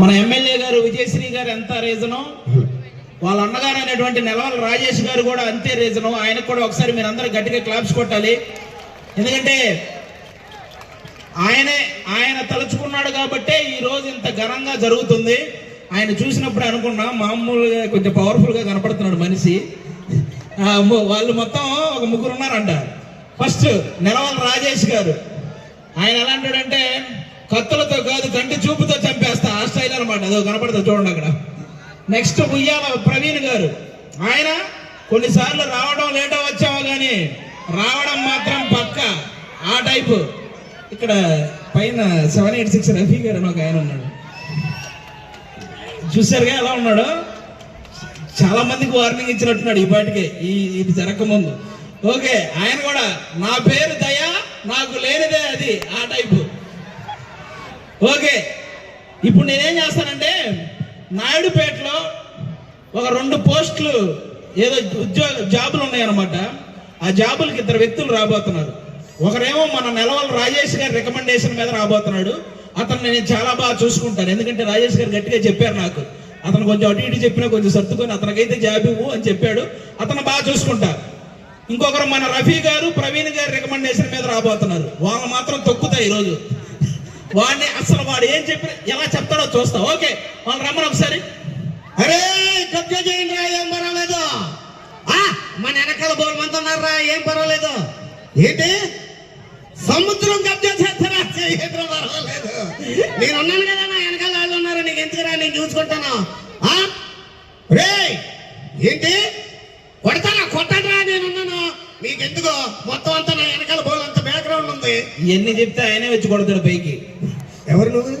మన ఎమ్మెల్యే గారు విజయశ్రీ గారు ఎంత రీజను వాళ్ళ అన్నగారు అనేటువంటి నెలవల రాజేష్ గారు కూడా అంతే రీజను ఆయనకు కూడా ఒకసారి మీరు అందరూ గట్టిగా క్లాప్స్ కొట్టాలి. ఎందుకంటే ఆయనే ఆయన తలుచుకున్నాడు కాబట్టే ఈ రోజు ఇంత ఘనంగా జరుగుతుంది. ఆయన చూసినప్పుడు అనుకున్నా మామూలుగా కొంచెం పవర్ఫుల్గా కనపడుతున్నాడు మనిషి. వాళ్ళు మొత్తం ఒక ముగ్గురు ఉన్నారంట. ఫస్ట్ నెలవల రాజేష్ గారు. ఆయన ఎలా అంటాడంటే కత్తులతో కాదు కంటి చూపుతో చంపేస్తా. ఆ స్టైల్ అనమాట అదో కనపడుతుంది చూడండి అక్కడ. నెక్స్ట్ ఉయ్యాల ప్రవీణ్ గారు. ఆయన కొన్నిసార్లు రావడం లేటో వచ్చావో కానీ రావడం మాత్రం పక్క. ఆ టైపు. ఇక్కడ పైన సెవెన్ ఎయిట్ సిక్స్ రఫీ గారు అని ఒక ఆయన ఉన్నాడు. చూసారుగా ఎలా ఉన్నాడు? చాలా మందికి వార్నింగ్ ఇచ్చినట్టున్నాడు ఈ పాటికే. ఈ ఇది జరగకముందు ఓకే ఆయన కూడా నా పేరు దయా నాకు లేనిదే అది. ఆ టైపు. ఓకే. ఇప్పుడు నేనేం చేస్తానంటే నాయుడుపేటలో ఒక రెండు పోస్టులు ఏదో ఉద్యోగ జాబులు ఉన్నాయన్నమాట. ఆ జాబులకి ఇద్దరు వ్యక్తులు రాబోతున్నారు. ఒకరేమో మన నెలవల రాజేష్ గారి రికమెండేషన్ మీద రాబోతున్నాడు. అతను నేను చాలా బాగా చూసుకుంటాను. ఎందుకంటే రాజేష్ గారు గట్టిగా చెప్పారు నాకు. అతను కొంచెం అటు ఇటు చెప్పినా కొంచెం సర్దుకొని అతనికైతే జాబ్ ఇవ్వు అని చెప్పాడు. అతను బాగా చూసుకుంటా. ఇంకొకరు మన రఫీ గారు ప్రవీణ్ గారి రికమెండేషన్ మీద రాబోతున్నారు. వాళ్ళు మాత్రం తొక్కుతాయి ఈరోజు. వాడిని అసలు వాడు ఏం చెప్పి ఎలా చెప్తాడో చూస్తా. ఓకే వాళ్ళు రమ్మని ఒకసారి. అరే కబ్జా చేయండి రా ఏం పర్వాలేదు. ఆ మన వెనకాల బోల్ మంది ఉన్నారా ఏం పర్వాలేదు. ఏంటి? సముద్రం కబ్జా చేస్తారా చేయడం పర్వాలేదు. నేను ఉన్నాను కదా నా వెనకాల వాళ్ళు ఉన్నారు. నీకు ఎందుకురా నేను చూసుకుంటాను. ఆ? రే ఏంటి? కొడతానా? కొట్టరా నేను ఉన్నాను. మీకెందుకో మొత్తం అంతా ఎన్ని చెప్తే ఆయనే వచ్చి కొడతాడు పైకి. ఎవరు నువ్వు?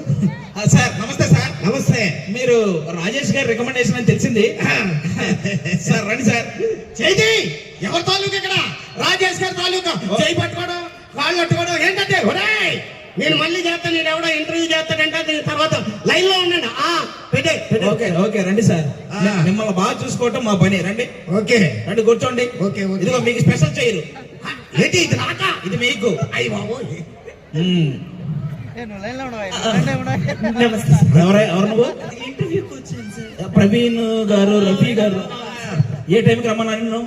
సార్ నమస్తే సార్. నమస్తే. మీరు రాజేష్ గారి రికమెండేషన్ అని తెలిసింది. సార్ రండి సార్. చేయి ఎవరి తాలూకా ఇక్కడ? రాజేష్ గారి తాలూకా? చేయి పట్టుకోవడం కాళ్ళు పట్టుకోవడం ఏంటంటే? ఒరేయ్ నేను మళ్ళీ చేస్తాను నేను ఎవడో ఇంటర్వ్యూ చేస్తాడంటే దీని తర్వాత లైన్లో ఉండండి ఓకే ఓకే రండి సార్. మిమ్మల్ని బాగా చూసుకోవటం మా పని. రండి. ఓకే. రండి కూర్చోండి. ఓకే. ఇదిగో మీకు స్పెషల్ చేయరు ఏంటి ఇది? నాకా ఇది మీకు. అయ్యి బాబు ప్రవీణ్ గారు రఫీ గారు. ఏ టైంకి రమ్మన్నా నిన్ను?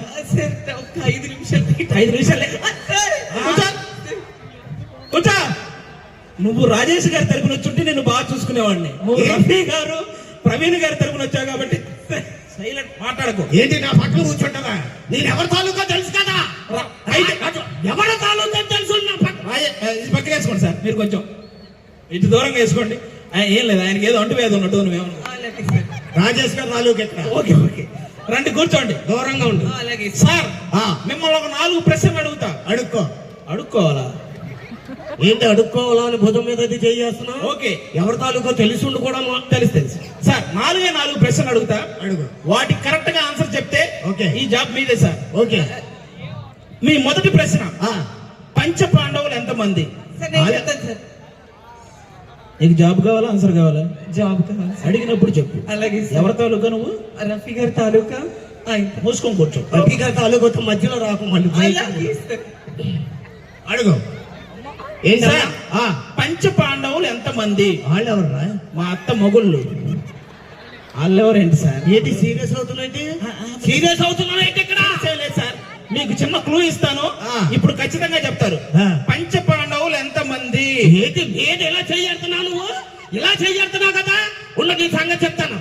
ఐదు నిమిషాలు. ఐదు నిమిషాలే నువ్వు రాజేష్ గారి తరపున వచ్చుంటే నేను బాగా చూసుకునేవాడిని. నువ్వు? రఫీ గారు ప్రవీణ్ గారి తరపున వచ్చావు కాబట్టి సైలెంట్ మాట్లాడకు. ఏంటి నా పక్కన కూర్చుంటదా నేను ఎవరి తాలూకా తెలుసు కదా? ఎవరి తాలూకా తెలుసు ఇది పక్కన వేసుకోండి సార్ మీరు కొంచెం. ఇటు దూరంగా వేసుకోండి. ఏం లేదు ఆయనకి ఏదో అంటు వేది ఉన్నట్టు సార్ రాజేష్ గారి తాలూకా ఎక్కడ ఓకే ఓకే. రండి కూర్చోండి. దూరంగా ఉండు. అలాగే సార్ మిమ్మల్ని ఒక నాలుగు ప్రశ్నలు అడుగుతా. అడుక్కో. అడుక్కోవాలా? ఏంటి అడుక్కోవాలా అని భుజం మీద అది చేస్తున్నావు ఓకే. ఎవరి తాలూకా తెలిసిండు కూడా తెలుసు తెలుసు. సార్ నాలుగే నాలుగు ప్రశ్నలు అడుగుతా. అడుగు. వాటికి కరెక్ట్గా ఆన్సర్ చెప్తే ఓకే. ఈ జాబ్ మీదే సార్. ఓకే. మీ మొదటి ప్రశ్న. ఆ, పంచ పాండవులు చెప్తాను సార్. నీకు జాబ్ కావాలా ఆన్సర్ కావాలా? జాబ్ కావాలి. అడిగినప్పుడు చెప్పు. అలాగే ఎవరి తాలూకా నువ్వు? రఫీ గారి తాలూకా? మూసుకొని కూర్చో. రఫీ గారి తాలూకా మధ్యలో రాకు మళ్ళీ. అడుగు. పంచ పాండవులు ఎంతమంది? వాళ్ళు ఎవర్రా మా అత్త మొగుళ్ళు. వాళ్ళెవరేంటి సార్? ఏంటి సీరియస్ అవుతున్నాయి సీరియస్ అవుతున్నావు ఏంటి ఇక్కడ సార్. మీకు చిన్న క్లూ ఇస్తాను. ఇప్పుడు ఖచ్చితంగా చెప్తారు. పంచ పాండవులు ఎంతమంది? ఏంటి? నేను ఎలా చెయ్యడుతున్నావు నువ్వు? ఇలా చెయ్యడుతున్నావు కదా? ఉన్న నీ సంగతి చెప్తాను.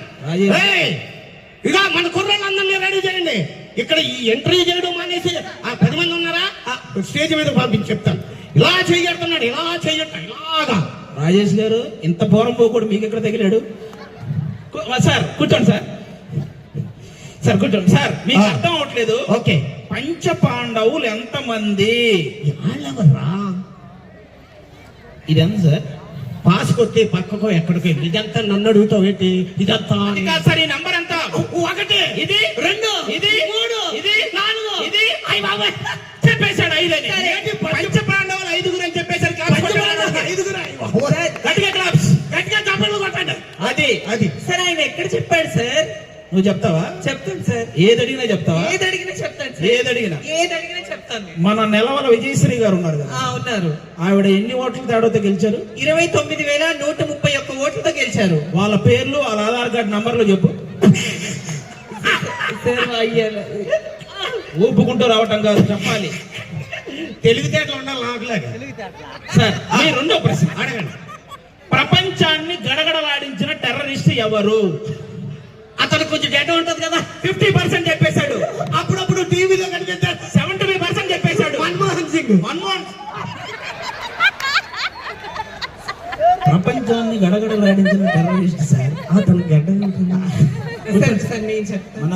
ఇక మన కుర్రాళ్ళందరినీ రెడీ చేయండి. ఇక్కడ ఈ ఎంట్రీ చేయడం మానేసి ఆ పది మంది ఉన్నారా? స్టేజ్ మీద పంపించి చెప్తాను. ఇలా చెయ్యడుతున్నాడు ఇలా చెయ్యట ఇలాగా. రాజేష్ గారు ఇంత పూరం పోకూడదు మీకు ఎక్కడ తగిలాడు? సార్ కూర్చోండి సార్. సార్ కూర్చోండి సార్ మీకు. అర్థం అవట్లేదు ఓకే. పంచ పాండవులు ఎంతమంది? వాళ్ళెవర్రా ఇదెంత సార్? పాస్ కొట్టి పక్కకో ఎక్కడికి ఇదంతా నన్ను అడుగుతావు ఏంటి? ఇదంతా సార్ ఈ నంబర్ ఎంత? ఒకటి. ఇది? రెండు. ఇది? మూడు. ఇది? నాలుగు. ఇది? అయ్య బాబాయ్. అది అది. సార్ ఆయన ఎక్కడ చెప్పాడు సార్? నువ్వు చెప్తావా? చెప్తాను సార్. ఏది అడిగినా చెప్తావా? ఏది అడిగినా చెప్తాను సార్. ఏది అడిగినా ఏది అడిగినా చెప్తాను. మన నెలవల విజయశ్రీ గారు ఉన్నారు కదా. ఆ, ఉన్నారు. ఆవిడ ఎన్ని ఓట్ల తేడాతో గెలిచారు? ఇరవై తొమ్మిది వేల నూట ముప్పై ఒక్క ఓట్లతో గెలిచారు. వాళ్ళ పేర్లు వాళ్ళ ఆధార్ కార్డు నంబర్లు చెప్పు. ఊపుకుంటూ రావటం కాదు చెప్పాలి. తెలివితేటలు ఉండాలి నాకులాగా సార్ మీ రెండో ప్రశ్న అడగండి. ప్రపంచాన్ని గడగడలాడించిన టెర్రరిస్ట్ ఎవరు? అతను కొంచెం డేటా ఉంటది కదా ఫిఫ్టీ పర్సెంట్ చెప్పేశాడు. అప్పుడప్పుడు టీవీలో కనిపిస్తాడు సెవెంటీ ఫైవ్ పర్సెంట్ చెప్పేశాడు. మన్మోహన్ సింగ్. మన్మోహన్ ప్రపంచాన్ని గడగడలాడించిన టెర్రరిస్ట్ సార్ అతను గడ్డ మన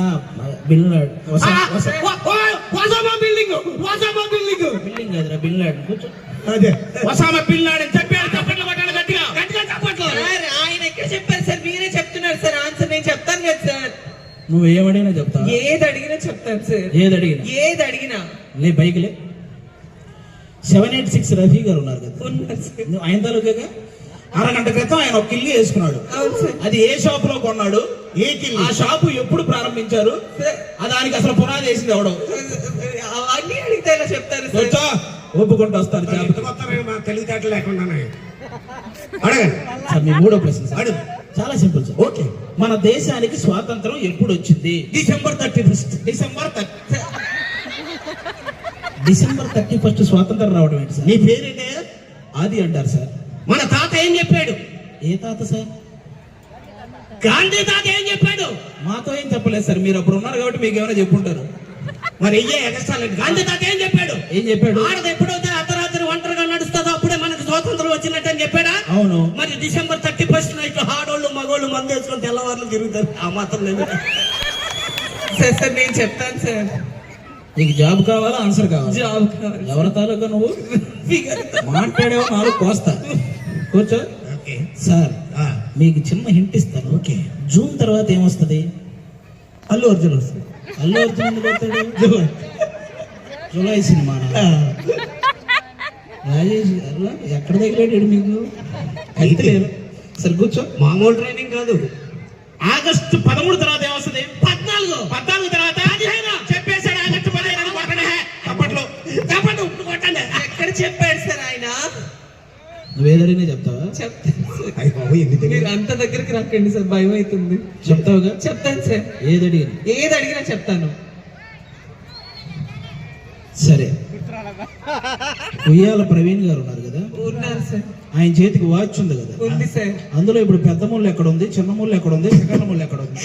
వాసామా బిల్డింగ్ వాసామా బిల్డింగ్. బిల్డింగ్ కదరా బిల్ లాడెన్ కూర్చో. అదే. ఒసామా బిల్ నువ్వు ఏమడిగినా చెప్తావా ఏది అడిగినా చెప్తాను సార్. ఏది అడిగినా ఏది అడిగినా లే బైక్లే? సెవెన్ ఎయిట్ సిక్స్ రఫీ గారు ఉన్నారు కదా. నువ్వు ఆయన తాలూకేగా? అరగంట క్రితం ఆయన ఒక కిల్లి వేసుకున్నాడు. అవును సార్. అది ఏ షాప్లో కొన్నాడు? ఏ కిల్లి? ఆ షాపు ఎప్పుడు ప్రారంభించారు? దానికి అసలు పునాది వేసింది ఎవడు? అవన్నీ అడిగితే చెప్తారు సార్? వచ్చా. ఒప్పుకుంటూ వస్తారు. తెలివితేటలు లేకుండానే. అడగండి. సార్ మీ మూడో ప్రశ్న సార్. అడుగు. చాలా సింపుల్ సార్. ఓకే. మన దేశానికి స్వాతంత్రం ఎప్పుడు వచ్చింది December thirty first. December thirty December thirty first స్వాతంత్రం రావడం ఏంటి సార్? నీ పేరేంటే? అది అంటారు సార్. మన తాత ఏం చెప్పాడు? ఏ తాత సార్? గాంధీ తాత ఏం చెప్పాడు? మాతో ఏం చెప్పలేదు సార్. మీరు అప్పుడు ఉన్నారు కాబట్టి మీకు ఏమైనా చెప్పుంటారు. మరి ఎగస్ట్రాలు గాంధీ తాత ఏం చెప్పాడు? ఏం చెప్పాడు? ఆడది ఎప్పుడైతే స్వాతంత్రం వచ్చినట్టు అని చెప్పాడా? అవును. మరి డిసెంబర్ థర్టీ ఫస్ట్ నైట్ ఆడోళ్ళు మగోళ్ళు మందు వేసుకొని తెల్లవారులు తిరుగుతారు. ఆ మాత్రం లేదు. సార్ సార్ నేను చెప్తాను సార్. నీకు జాబ్ కావాలా ఆన్సర్ కావాలా? జాబ్ కావాలి. ఎవరి తాలూకా నువ్వు? ఫిగర్ మాట్లాడేవో నాలుగు కోస్తా. కూర్చో. ఓకే. సార్ మీకు చిన్న హింట్ ఇస్తాను. ఓకే. జూన్ తర్వాత ఏమొస్తుంది? అల్లు అర్జున్ వస్తుంది. అల్లు అర్జున్ జూలై. సినిమా రాజేష్ గారు ఎక్కడ తగిలాడు మీకు అయితే సరే కూర్చో. మామూలు ట్రైనింగ్ కాదు. ఆగస్టు పదమూడు తర్వాత ఏమొస్తుంది? పద్నాలుగు. పద్నాలుగు తర్వాత చెప్పేశాడు ఆగస్టు పదిహేను. కొట్టండి. అప్పట్లో చెప్పండి ఇప్పుడు కొట్టండి. ఎక్కడ చెప్పాడు సార్ ఆయన? నువ్వేదడిగినా చెప్తావా? చెప్తాను అంత దగ్గరికి రాకండి సార్ భయం అవుతుంది చెప్తావుగా? చెప్తాను సార్. ఏదడిగిన ఏది అడిగినా చెప్తాను. సరే. ఉయ్యాల ప్రవీణ్ గారు ఉన్నారు కదా? ఆయన చేతికి వాచ్ ఉంది కదా? ఉంది సార్. అందులో ఇప్పుడు పెద్ద ముళ్ళు ఎక్కడ ఉంది? చిన్న ముళ్ళు ఎక్కడ ఉంది? సెకండ్ ముళ్ళు ఎక్కడ ఉంది?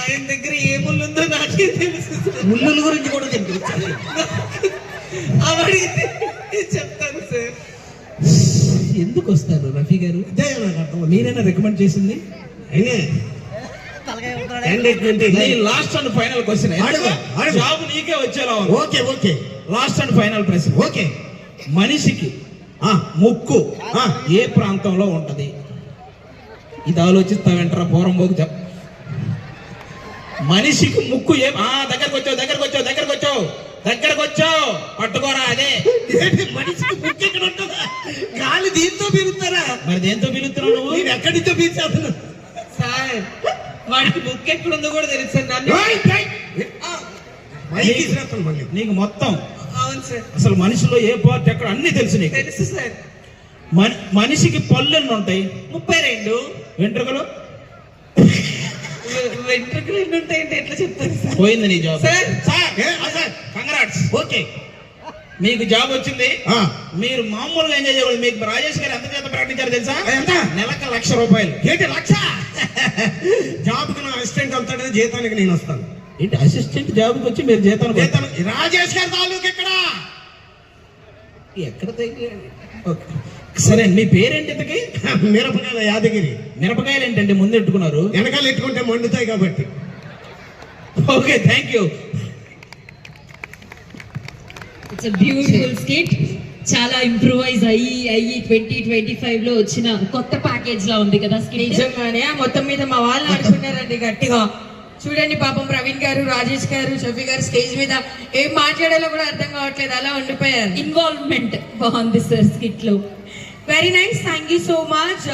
ఆయన దగ్గర ఏ ముళ్ళు ఉందో నాకే తెలుసు ముళ్ళుల గురించి కూడా తెలుసు చెప్తాను సార్. ఎందుకు వస్తారు రఫీ గారు. మీరైనా రికమెండ్ చేసింది? అయినే last and final question. Job నీకే వచ్చేలా ఉంది. Okay okay. Last and final ప్రశ్న ఓకే. మనిషికి ఆ, ముక్కు ఆ. ఏ ప్రాంతంలో ఉంటది? ఇది ఆలోచిస్తావేంటరా పూర్వం పోకు చెప్. మనిషికి ముక్కు ఏ ఆ దగ్గరకు వచ్చావు దగ్గరకు వచ్చావు దగ్గరకు వచ్చావు దగ్గరకు వచ్చావు. పట్టుకోరా అదే. మనిషికి బుక్ ఎక్కడ ఉంటుందా? గాలి దీంతో పీలుస్తారా? మరి దేంతో పిలుస్తున్నావు నువ్వు? నేను ఎక్కడి నుంచో పీల్చేస్తున్నా సార్ వాడికి బుక్ ఎక్కడ ఉందో కూడా తెలుసు సార్ నన్ను. నీకు మొత్తం. అవును సార్. అసలు మనిషిలో ఏ పార్ట్ ఎక్కడ అన్ని తెలుసు నీకు. తెలుసు సార్. మన- మనిషికి పళ్ళు ఎన్ని ఉంటాయి? ముప్పై రెండు. వెంట్రుకలు? వెంట్రుకలు ఎన్ని ఉంటాయంటే ఎట్లా చెప్తారు సార్? పోయింది నీ job. Sir. Sir. Congrats. Okay. మీకు జాబ్ వచ్చింది? మీరు మామూలుగా ఎంజాయ్ చేయకూడదు. మీకు రాజేష్ గారు ఎంత చేత ప్రకటించారు తెలుసా? ఎంత? నెలకు లక్ష రూపాయలు. ఏంటి లక్ష? జాబ్కి నా అసిస్టెంట్ వెళ్తాడని జీతానికి నేను వస్తాను. ఏంటి అసిస్టెంట్ జాబ్కి వచ్చి మీరు జీతానికి జీతం రాజేష్ గారి తాలూకు ఎక్కడ ఎక్కడ? ఓకే. సరే మీ పేరేంటి ఇంతకి? మిరపకాయల యాదగిరి. మిరపకాయలు ఏంటండి? ముందు ఎట్టుకున్నారు? వెనకాల ఎట్టుకుంటే మండుతాయి కాబట్టి. Okay thank you it's beautiful skit చాలా ఇంప్రూవైజ్ అయ్యి అయ్యి ట్వంటీ ట్వంటీ ఫైవ్లో వచ్చిన కొత్త ప్యాకేజ్ లా ఉంది కదా స్కిట్ నిజంగానే మొత్తం మీద మా వాళ్ళు ఆడుకున్నారండి గట్టిగా. చూడండి పాపం ప్రవీణ్ గారు రాజేష్ గారు షఫీ గారు స్టేజ్ మీద ఏం మాట్లాడాలో కూడా అర్థం కావట్లేదు. అలా ఉండిపోయారు. ఇన్వాల్వ్మెంట్ బాగుంది sir స్కిట్లో. Very nice thank you so much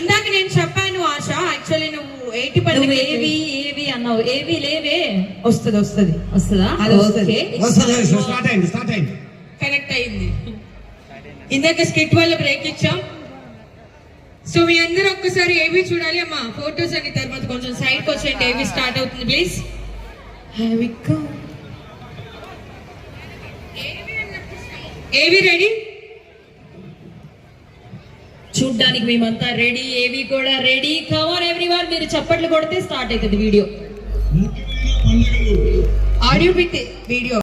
ఇందాక నేను చెప్పాను ఆశ యాక్చువల్లీ నువ్వు ఎయిటీ పర్సెంట్ ఏవి ఏవి అన్నావు? ఏవి లేవే. వస్తుంది వస్తుంది. వస్తుందా? అది వస్తది. స్టార్ట్ అయింది స్టార్ట్ అయింది. కనెక్ట్ అయింది. ఇందాక స్కిట్ వల్ల బ్రేక్ ఇచ్చాం. సో మీ అందరూ ఒక్కసారి ఏవి చూడాలి అమ్మా? ఫోటోస్ అని తర్వాత కొంచెం సైడ్ వచ్చేయండి. ఏవి స్టార్ట్ అవుతుంది ప్లీజ్ ఏవి రెడీ చూడ్డానికి మేమంతా రెడీ ఏవి కూడా రెడీ. కవర్ ఎవ్రీవన్ మీరు చప్పట్లు కొడితే స్టార్ట్ అవుతుంది వీడియో. ఆడియో పెట్టి వీడియో.